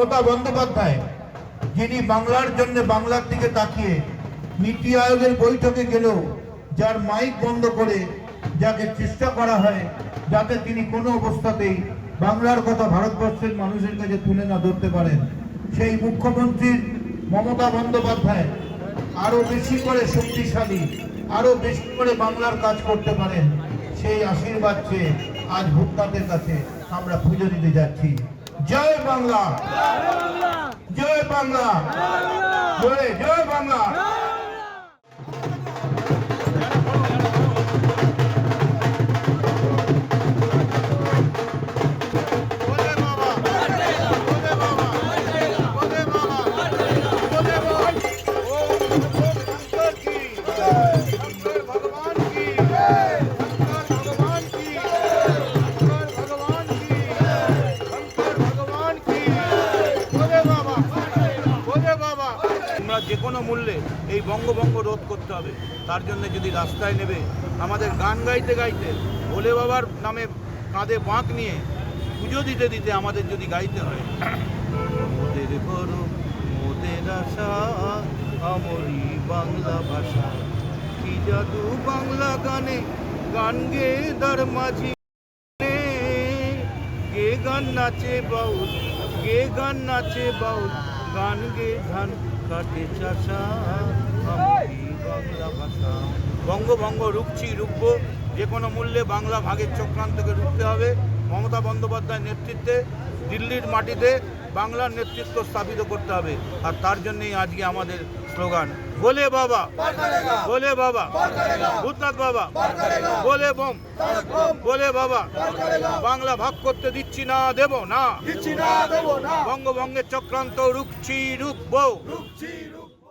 মমতা বন্দ্যোপাধ্যায়, যিনি বাংলার জন্য বাংলার দিকে তাকিয়ে নীতি আয়োগের বৈঠকে গেলেও যার মাইক বন্ধ করে যাকে চেষ্টা করা হয়, যাতে তিনি কোনো অবস্থাতেই বাংলার কথা ভারতবর্ষের মানুষের কাছে তুলে না ধরতে পারেন। সেই মুখ্যমন্ত্রীর মমতা বন্দ্যোপাধ্যায় আরও বেশি করে শক্তিশালী, আরও বেশি করে বাংলার কাজ করতে পারেন, সেই আশীর্বাদ চেয়ে আজ ভোক্তাদের কাছে আমরা পুজো দিতে যাচ্ছি। জয় বাংলা জয় বাংলা জয় জয় বাংলা बोले আমরা যে কোনো মূল্যে এই বঙ্গভঙ্গ রোধ করতে হবে। তার জন্য যদি রাস্তায় নেবে, আমাদের গান গাইতে গাইতে ভোলে বাবার নামে কাঁধে বাঁক নিয়ে পুজো দিতে দিতে আমাদের যদি গাইতে হয়। মোদের বড় মোদের আশা, আমরি বাংলা ভাষা। কি জাদু বাংলা গানে গান গে দার মাঝি? গে গান নাচে বাউল, গে গান নাচে বাউল। গান গে ধান কাটে চাষা। বাংলা ভাষা বঙ্গভঙ্গ রুখছি রুখব। যে কোনো মূল্যে বাংলা ভাগের চক্রান্তকে রুখতে হবে। মমতা বন্দ্যোপাধ্যায়ের নেতৃত্বে দিল্লির মাটিতে বাংলার নেতৃত্ব স্থাপিত করতে হবে। আর তার জন্যেই আজকে আমাদের স্লোগান, বলে বাবা বলে বাবা ভূতনাথ বাবা, বলে বোম, বলে বাবা, বাংলা ভাগ করতে দিচ্ছি না, দেব না। বঙ্গভঙ্গের চক্রান্ত রুখছি রুখবো রুখছি, রুখবো।